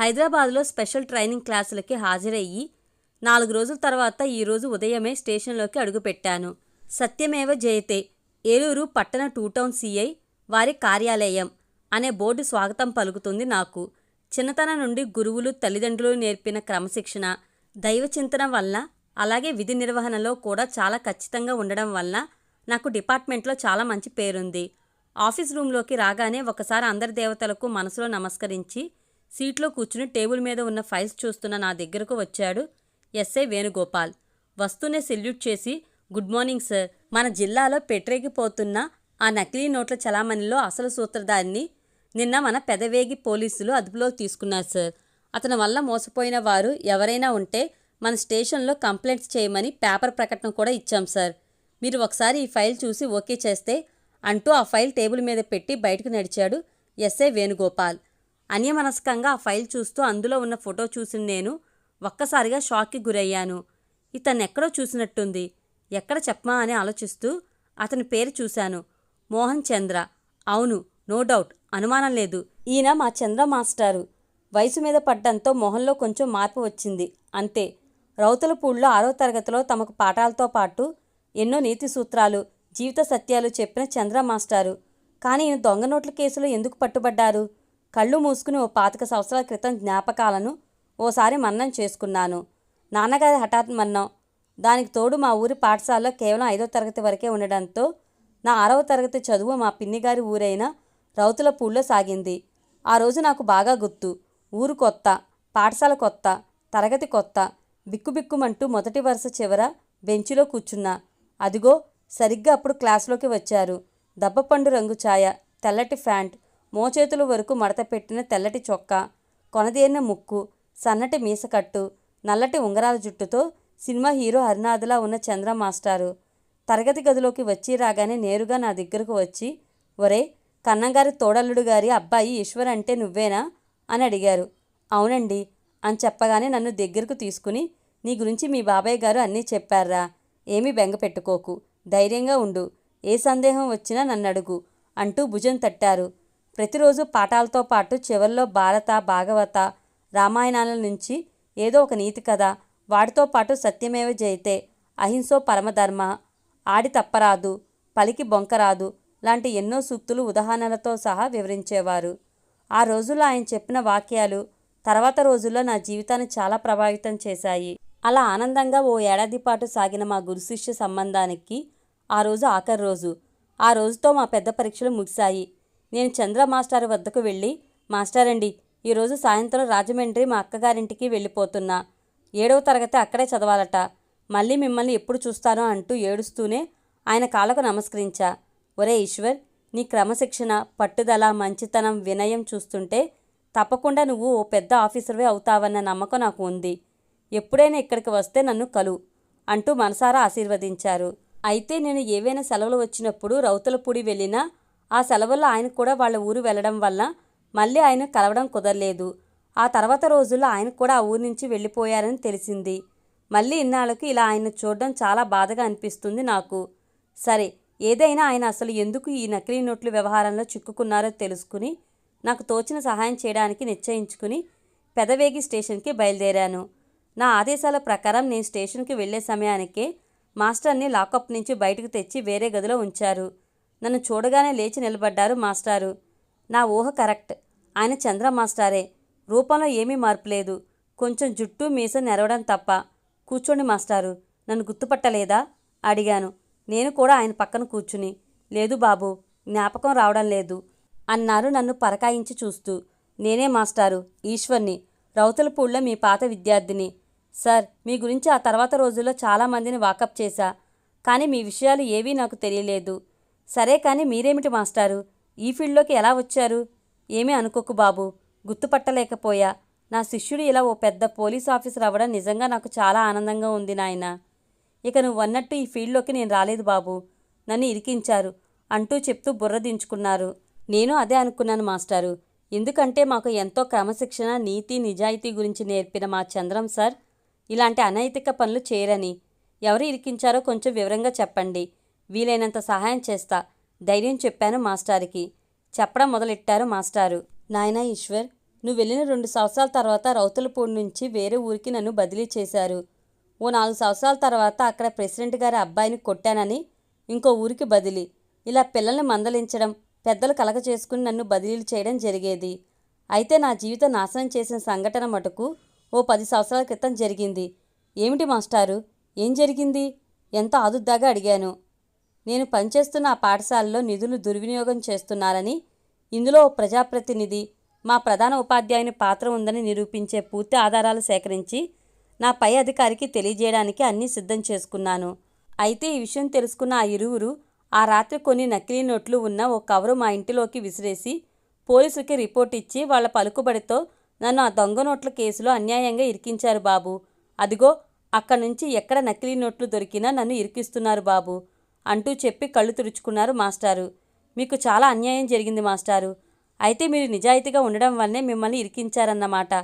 హైదరాబాద్లో special training క్లాసులకి హాజరయ్యి నాలుగు రోజుల తర్వాత ఈరోజు ఉదయమే స్టేషన్లోకి అడుగుపెట్టాను. సత్యమేవ జయతే. ఏలూరు పట్టణ టూ టౌన్ సిఐ వారి కార్యాలయం అనే బోర్డు స్వాగతం పలుకుతుంది నాకు. చిన్నతనం నుండి గురువులు తల్లిదండ్రులు నేర్పిన క్రమశిక్షణ దైవ చింతన వల్ల అలాగే విధి నిర్వహణలో కూడా చాలా ఖచ్చితంగా ఉండడం వల్ల నాకు డిపార్ట్మెంట్లో చాలా మంచి పేరుంది. ఆఫీస్ రూమ్లోకి రాగానే ఒకసారి అందరి దేవతలకు మనసులో నమస్కరించి సీట్లో కూర్చుని టేబుల్ మీద ఉన్న ఫైల్స్ చూస్తున్న నా దగ్గరకు వచ్చాడు ఎస్ఐ వేణుగోపాల్. వస్తూనే సెల్యూట్ చేసి గుడ్ మార్నింగ్ సార్. మన జిల్లాలో పెట్టరేగిపోతున్న ఆ నకిలీ నోట్ల చలామణిలో అసలు సూత్రధారిని నిన్న మన పెదవేగి పోలీసులు అదుపులోకి తీసుకున్నారు సార్. అతని వల్ల మోసపోయిన వారు ఎవరైనా ఉంటే మన స్టేషన్లో కంప్లైంట్స్ చేయమని పేపర్ ప్రకటన కూడా ఇచ్చాం సార్. మీరు ఒకసారి ఈ ఫైల్ చూసి ఓకే చేస్తే అంటూ ఆ ఫైల్ టేబుల్ మీద పెట్టి బయటకు నడిచాడు ఎస్ఐ వేణుగోపాల్. అన్యమనస్కంగా ఆ ఫైల్ చూస్తూ అందులో ఉన్న ఫోటో చూసిన నేను ఒక్కసారిగా షాక్కి గురయ్యాను. ఇతన్ని ఎక్కడో చూసినట్టుంది. ఎక్కడ చెప్పమా అని ఆలోచిస్తూ అతని పేరు చూశాను. మోహన్ చంద్ర. అవును నో డౌట్ అనుమానం లేదు. ఈయన మా చంద్ర మాస్టారు. వయసు మీద పడ్డంతో మొహంలో కొంచెం మార్పు వచ్చింది. అంతే. రౌతులపూడిలో ఆరో తరగతిలో తమకు పాఠాలతో పాటు ఎన్నో నీతి సూత్రాలు జీవిత సత్యాలు చెప్పిన చంద్ర మాస్టారు. కానీ దొంగ నోట్ల కేసులో ఎందుకు పట్టుబడ్డారు? కళ్ళు మూసుకుని ఓ పాతిక సంవత్సరాల క్రితం జ్ఞాపకాలను ఓసారి మన్నం చేసుకున్నాను. నాన్నగారి హఠాత్ మన్నం దానికి తోడు మా ఊరి పాఠశాలలో కేవలం ఐదో తరగతి వరకే ఉండడంతో నా ఆరవ తరగతి చదువు మా పిన్నిగారి ఊరైన రౌతులపూడిలో సాగింది. ఆ రోజు నాకు బాగా గుర్తు. ఊరు కొత్త పాఠశాల కొత్త తరగతి కొత్త బిక్కుబిక్కుమంటూ మొదటి వరుస చివర బెంచిలో కూర్చున్నా. అదిగో సరిగ్గా అప్పుడు క్లాసులోకి వచ్చారు. దబ్బపండు రంగు ఛాయ తెల్లటి ఫ్యాంట్ మోచేతుల వరకు మడత పెట్టిన తెల్లటి చొక్కా కొనదేరిన ముక్కు సన్నటి మీసకట్టు నల్లటి ఉంగరాల జుట్టుతో సినిమా హీరో హరినాథ్లా ఉన్న చంద్ర మాస్టారు. తరగతి గదిలోకి వచ్చి రాగానే నేరుగా నా దగ్గరకు వచ్చి ఒరే కన్నగారి తోడల్లుడు గారి అబ్బాయి ఈశ్వర్ అంటే నువ్వేనా? అని అడిగారు. అవునండి అని చెప్పగానే నన్ను దగ్గరకు తీసుకుని నీ గురించి మీ బాబాయ్ గారు అన్నీ చెప్పారా ఏమీ బెంగ పెట్టుకోకు. ధైర్యంగా ఉండు. ఏ సందేహం వచ్చినా నన్ను అడుగు అంటూ భుజం తట్టారు. ప్రతిరోజు పాఠాలతో పాటు చివరిలో భారత భాగవత రామాయణాల నుంచి ఏదో ఒక నీతి కథ వాటితో పాటు సత్యమేవ జయితే అహింసో పరమధర్మ ఆడి తప్పరాదు పలికి బొంకరాదు లాంటి ఎన్నో సూక్తులు ఉదాహరణలతో సహా వివరించేవారు. ఆ రోజుల్లో ఆయన చెప్పిన వాక్యాలు తర్వాత రోజుల్లో నా జీవితాన్ని చాలా ప్రభావితం చేశాయి. అలా ఆనందంగా ఓ ఏడాది పాటు సాగిన మా గురు శిష్య సంబంధానికి ఆ రోజు ఆఖరి రోజు. ఆ రోజుతో మా పెద్ద పరీక్షలు ముగిశాయి. నేను చంద్ర మాస్టర్ వద్దకు వెళ్ళి మాస్టర్ అండి ఈరోజు సాయంత్రం రాజమండ్రి మా అక్కగారింటికి వెళ్ళిపోతున్నా. ఏడవ తరగతి అక్కడే చదవాలట. మళ్ళీ మిమ్మల్ని ఎప్పుడు చూస్తానో అంటూ ఏడుస్తూనే ఆయన కాళ్ళకు నమస్కరించా. ఒరే ఈశ్వర్ నీ క్రమశిక్షణ పట్టుదల మంచితనం వినయం చూస్తుంటే తప్పకుండా నువ్వు ఓ పెద్ద ఆఫీసర్వే అవుతావన్న నమ్మకం నాకు ఉంది. ఎప్పుడైనా ఇక్కడికి వస్తే నన్ను కలు అంటూ మనసారా ఆశీర్వదించారు. అయితే నేను ఏవైనా సెలవులు వచ్చినప్పుడు రౌతులపూడి వెళ్ళినా ఆ సెలవుల్లో ఆయన కూడా వాళ్ళ ఊరు వెళ్ళడం వల్ల మళ్ళీ ఆయన కలవడం కుదరలేదు. ఆ తర్వాత రోజుల్లో ఆయన కూడా ఆ ఊరి నుంచి వెళ్ళిపోయారని తెలిసింది. మళ్ళీ ఇన్నాళ్ళకి ఇలా ఆయన చూడడం చాలా బాధగా అనిపిస్తుంది నాకు. సరే ఏదైనా ఆయన అసలు ఎందుకు ఈ నకిలీ నోట్ల వ్యవహారంలో చిక్కుకున్నారో తెలుసుకుని నాకు తోచిన సహాయం చేయడానికి నిశ్చయించుకుని పెదవేగి స్టేషన్కి బయలుదేరాను. నా ఆదేశాల ప్రకారం నేను స్టేషన్కి వెళ్ళే సమయానికే మాస్టర్ని లాకప్ నుంచి బయటకు తెచ్చి వేరే గదిలో ఉంచారు. నన్ను చూడగానే లేచి నిలబడ్డారు మాస్టారు. నా ఊహ కరెక్ట్. ఆయన చంద్ర మాస్టారే. రూపంలో ఏమీ మార్పు లేదు. కొంచెం జుట్టు మీస నెరవడం తప్ప. కూర్చోండి మాస్టారు. నన్ను గుర్తుపట్టలేదా? అడిగాను. నేను కూడా ఆయన పక్కన కూర్చుని. లేదు బాబు జ్ఞాపకం రావడం లేదు అన్నారు నన్ను పరకాయించి చూస్తూ. నేనే మాస్టారు ఈశ్వర్ని. రౌతులపూడిలో మీ పాత విద్యార్థిని. సార్ మీ గురించి ఆ తర్వాత రోజుల్లో చాలామందిని వాకప్ చేశా. కానీ మీ విషయాలు ఏవీ నాకు తెలియలేదు. సరే కానీ మీరేమిటి మాస్టారు? ఈ ఫీల్డ్లోకి ఎలా వచ్చారు? ఏమీ అనుకోకు బాబు. గుర్తుపట్టలేకపోయా. నా శిష్యుడు ఇలా ఓ పెద్ద పోలీస్ ఆఫీసర్ అవ్వడం నిజంగా నాకు చాలా ఆనందంగా ఉంది నాయన. ఇక నువ్వు అన్నట్టు ఈ ఫీల్డ్లోకి నేను రాలేదు బాబు. నన్ను ఇరికించారు. అంటూ చెప్తూ బుర్ర దించుకున్నారు. నేను అదే అనుకున్నాను మాస్టారు. ఎందుకంటే మాకు ఎంతో క్రమశిక్షణ నీతి నిజాయితీ గురించి నేర్పిన మా చంద్రం సార్ ఇలాంటి అనైతిక పనులు చేయరని. ఎవరు ఇరికించారో కొంచెం వివరంగా చెప్పండి. వీలైనంత సహాయం చేస్తా. ధైర్యం చెప్పాను మాస్టారుకి. చెప్పడం మొదలెట్టారు మాస్టారు. నాయనా ఈశ్వర్ నువ్వు వెళ్ళిన రెండు సంవత్సరాల తర్వాత రౌతులపూడి నుంచి వేరే ఊరికి నన్ను బదిలీ చేశారు. ఓ నాలుగు సంవత్సరాల తర్వాత అక్కడ ప్రెసిడెంట్ గారి అబ్బాయిని కొట్టానని ఇంకో ఊరికి బదిలీ. ఇలా పిల్లల్ని మందలించడం పెద్దలు కలగ చేసుకుని నన్ను బదిలీలు చేయడం జరిగేది. అయితే నా జీవితం నాశనం చేసిన సంఘటన మటుకు ఓ పది సంవత్సరాల క్రితం జరిగింది. ఏమిటి మాస్టారు? ఏం జరిగింది? ఎంత ఆదుద్దాగా అడిగాను. నేను పనిచేస్తున్న ఆ పాఠశాలలో నిధులు దుర్వినియోగం చేస్తున్నారని ఇందులో ఓ ప్రజాప్రతినిధి మా ప్రధాన ఉపాధ్యాయుని పాత్ర ఉందని నిరూపించే పూర్తి ఆధారాలు సేకరించి నా పై అధికారికి తెలియజేయడానికి అన్నీ సిద్ధం చేసుకున్నాను. అయితే ఈ విషయం తెలుసుకున్న ఆ ఇరువురు ఆ రాత్రి కొన్ని నకిలీ నోట్లు ఉన్న ఓ కవరు మా ఇంటిలోకి విసిరేసి పోలీసుకి రిపోర్ట్ ఇచ్చి వాళ్ళ పలుకుబడితో నన్ను ఆ దొంగ నోట్ల కేసులో అన్యాయంగా ఇరికించారు బాబు. అదిగో అక్కడి నుంచి ఎక్కడ నకిలీ నోట్లు దొరికినా నన్ను ఇరికిస్తున్నారు బాబు. అంటూ చెప్పి కళ్ళు తుడుచుకున్నారు మాస్టారు. మీకు చాలా అన్యాయం జరిగింది మాస్టారు. అయితే మీరు నిజాయితీగా ఉండడం వల్లనే మిమ్మల్ని ఇరికించారన్నమాట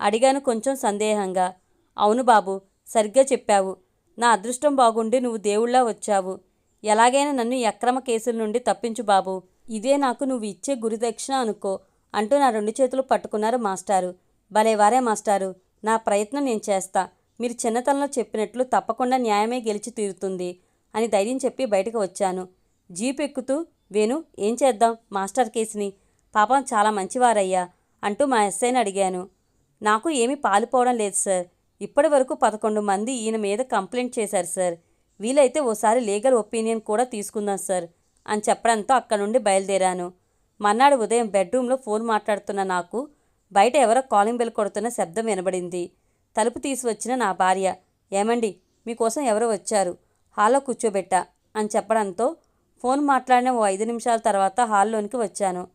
అడిగాను కొంచెం సందేహంగా. అవును బాబు సరిగ్గా చెప్పావు. నా అదృష్టం బాగుండి నువ్వు దేవుళ్ళా వచ్చావు. ఎలాగైనా నన్ను ఈ అక్రమ కేసుల నుండి తప్పించు బాబు. ఇదే నాకు నువ్వు ఇచ్చే గురుదక్షిణ అనుకో అంటూ నా రెండు చేతులు పట్టుకున్నారు మాస్టారు. భలేవారే మాస్టారు. నా ప్రయత్నం నేను చేస్తా. మీరు చిన్నతనంలో చెప్పినట్లు తప్పకుండా న్యాయమే గెలిచి తీరుతుంది. అని ధైర్యం చెప్పి బయటకు వచ్చాను. జీప్ ఎక్కుతూ వేణు ఏం చేద్దాం? మాస్టర్ కేసుని. పాపం చాలా మంచివారయ్యా అంటూ మా ఎస్ఐని అడిగాను. నాకు ఏమీ పాలుపోవడం లేదు సార్. ఇప్పటి వరకు పదకొండు మంది ఈయన మీద కంప్లైంట్ చేశారు సార్. వీలైతే ఓసారి లీగల్ ఒపీనియన్ కూడా తీసుకుందాం సార్ అని చెప్పడంతో అక్కడి నుండి బయలుదేరాను. మర్నాడు ఉదయం బెడ్రూమ్లో ఫోన్ మాట్లాడుతున్న నాకు బయట ఎవరో కాలింగ్ బెల్ కొడుతున్న శబ్దం వినబడింది. తలుపు తీసి వచ్చిన నా భార్య ఏమండి? మీకోసం ఎవరో వచ్చారు. హాల్లో కూర్చోబెట్టా అని చెప్పడంతో ఫోన్ మాట్లాడిన ఓ ఐదు నిమిషాల తర్వాత హాల్లోనికి వచ్చాను.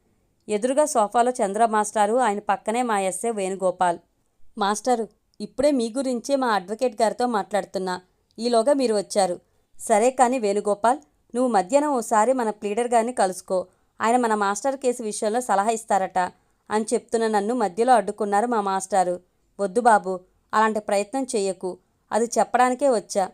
ఎదురుగా సోఫాలో చంద్ర మాస్టారు ఆయన పక్కనే మా ఎస్ఏ వేణుగోపాల్. మాస్టారు ఇప్పుడే మీ గురించే మా అడ్వకేట్ గారితో మాట్లాడుతున్నా. ఈలోగా మీరు వచ్చారు. సరే కానీ వేణుగోపాల్ నువ్వు మధ్యాహ్నం ఓసారి మన ప్లీడర్ గారిని కలుసుకో. ఆయన మన మాస్టర్ కేసు విషయంలో సలహా ఇస్తారట అని చెప్తున్న నన్ను మధ్యలో అడ్డుకున్నారు మా మాస్టారు. వద్దు బాబు అలాంటి ప్రయత్నం చెయ్యకు అది చెప్పడానికే వచ్చా.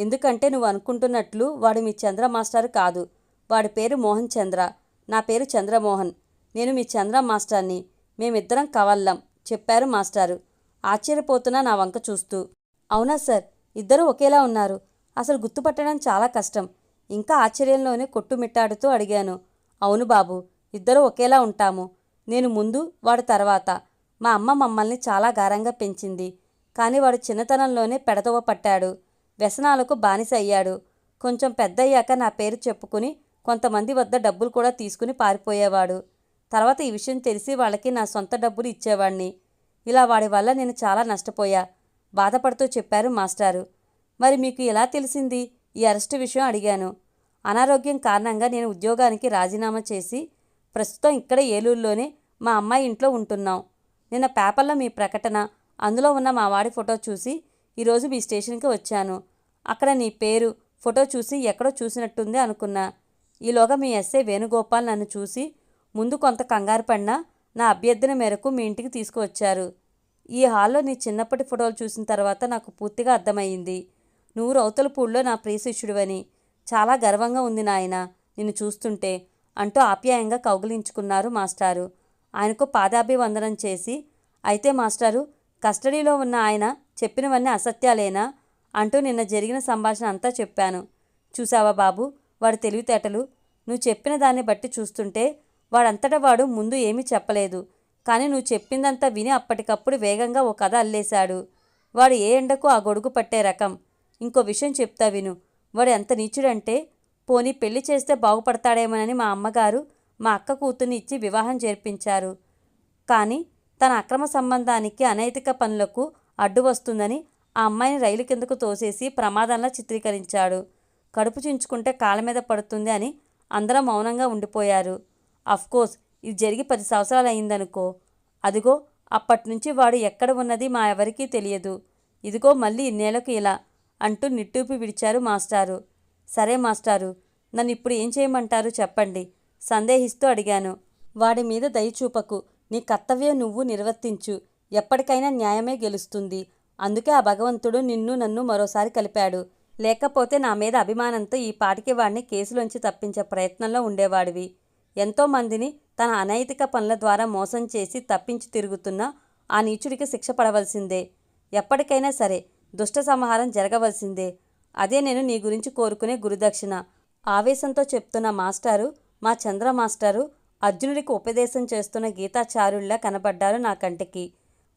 ఎందుకంటే నువ్వు అనుకుంటున్నట్లు వాడు మీ చంద్ర మాస్టర్ కాదు. వాడి పేరు మోహన్ చంద్ర. నా పేరు చంద్రమోహన్. నేను మీ చంద్ర మాస్టర్ని. మేమిద్దరం కవల్లం చెప్పారు మాస్టారు. ఆశ్చర్యపోతున్న నా వంక చూస్తూ. అవునా సార్ ఇద్దరూ ఒకేలా ఉన్నారు. అసలు గుర్తుపట్టడం చాలా కష్టం. ఇంకా ఆశ్చర్యంలోనే కొట్టుమిట్టాడుతూ అడిగాను. అవును బాబు ఇద్దరూ ఒకేలా ఉంటాము. నేను ముందు వాడు తర్వాత. మా అమ్మ మమ్మల్ని చాలా గారంగా పెంచింది. కానీ వాడు చిన్నతనంలోనే పెడతవ పట్టాడు. వ్యసనాలకు బానిస అయ్యాడు. కొంచెం పెద్దయ్యాక నా పేరు చెప్పుకుని కొంతమంది వద్ద డబ్బులు కూడా తీసుకుని పారిపోయేవాడు. తర్వాత ఈ విషయం తెలిసి వాళ్ళకి నా సొంత డబ్బులు ఇచ్చేవాడిని ఇలా వాడి వల్ల నేను చాలా నష్టపోయా. బాధపడుతూ చెప్పారు మాస్టారు. మరి మీకు ఎలా తెలిసింది? ఈ అరెస్టు విషయం అడిగాను. అనారోగ్యం కారణంగా నేను ఉద్యోగానికి రాజీనామా చేసి ప్రస్తుతం ఇక్కడ ఏలూరులోనే మా అమ్మాయి ఇంట్లో ఉంటున్నాం. నిన్న పేపర్లో మీ ప్రకటన అందులో ఉన్న మా వాడి ఫోటో చూసి ఈరోజు మీ స్టేషన్కి వచ్చాను. అక్కడ నీ పేరు ఫోటో చూసి ఎక్కడో చూసినట్టుంది అనుకున్నా. ఈలోగా మీ ఎస్ఐ వేణుగోపాల్ నన్ను చూసి ముందు కొంత కంగారు పడినా నా అభ్యర్థన మేరకు మీ ఇంటికి తీసుకువచ్చారు. ఈ హాల్లో నీ చిన్నప్పటి ఫోటోలు చూసిన తర్వాత నాకు పూర్తిగా అర్థమయ్యింది. నువ్వు రౌతలపూడిలో నా ప్రియ శిష్యుడివని. చాలా గర్వంగా ఉంది నాయన నిన్ను చూస్తుంటే అంటూ ఆప్యాయంగా కౌగిలించుకున్నారు మాస్టారు. ఆయనకు పాదాభివందనం చేసి అయితే మాస్టారు కస్టడీలో ఉన్న ఆయన చెప్పినవన్నీ అసత్యాలేనా? అంటూ నిన్న జరిగిన సంభాషణ అంతా చెప్పాను. చూసావా బాబు? వాడి తెలివితేటలు. నువ్వు చెప్పిన దాన్ని బట్టి చూస్తుంటే వాడంతటా వాడు ముందు ఏమీ చెప్పలేదు. కానీ నువ్వు చెప్పిందంతా విని అప్పటికప్పుడు వేగంగా ఓ కథ అల్లేశాడు. వాడు ఏ ఎండకు ఆ గొడుగు పట్టే రకం? ఇంకో విషయం చెప్తా విను. వాడు ఎంత నీచుడంటే పోనీ పెళ్ళి చేస్తే బాగుపడతాడేమోనని మా అమ్మగారు మా అక్క కూతుర్ని ఇచ్చి వివాహం చేర్పించారు కానీ తన అక్రమ సంబంధానికి అనైతిక పనులకు అడ్డు వస్తుందని ఆ అమ్మాయిని రైలు కిందకు తోసేసి ప్రమాదంలా చిత్రీకరించాడు. కడుపు చించుకుంటే కాళ్ళ మీద పడుతుంది అని అందరం మౌనంగా ఉండిపోయారు. అఫ్కోర్స్ ఇది జరిగి పది సంవత్సరాలు అయిందనుకో. అదిగో అప్పట్నుంచి వాడు ఎక్కడ ఉన్నది మా ఎవరికీ తెలియదు. ఇదిగో మళ్ళీ ఇన్నేళ్ళకు ఇలా అంటూ నిట్టూపి విడిచారు మాస్టారు. సరే మాస్టారు నన్ను ఇప్పుడు ఏం చేయమంటారు చెప్పండి. సందేహిస్తూ అడిగాను. వాడి మీద దయచూపకు నీ కర్తవ్యం నువ్వు నిర్వర్తించు. ఎప్పటికైనా న్యాయమే గెలుస్తుంది. అందుకే ఆ భగవంతుడు నిన్ను నన్ను మరోసారి కలిపాడు. లేకపోతే నా మీద అభిమానంతో ఈ పాటికి వాడిని కేసులోంచి తప్పించే ప్రయత్నంలో ఉండేవాడివి. ఎంతోమందిని తన అనైతిక పనుల ద్వారా మోసం చేసి తప్పించి తిరుగుతున్న ఆ నీచుడికి శిక్ష పడవలసిందే. ఎప్పటికైనా సరే దుష్ట సంహారం జరగవలసిందే. అదే నేను నీ గురించి కోరుకునే గురుదక్షిణ. ఆవేశంతో చెప్తున్న మాస్టారు మా చంద్ర మాస్టారు అర్జునుడికి ఉపదేశం చేస్తున్న గీతాచార్యుల్లా కనబడ్డారు నా కంటికి.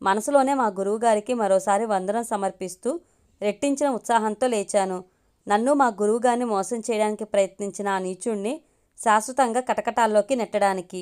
మనసులోనే మా గురువుగారికి మరోసారి వందనం సమర్పిస్తూ రెట్టించిన ఉత్సాహంతో లేచాను. నన్ను మా గురువుగారిని మోసం చేయడానికి ప్రయత్నించిన ఆ నీచుణ్ణి శాశ్వతంగా కటకటాల్లోకి నెట్టడానికి.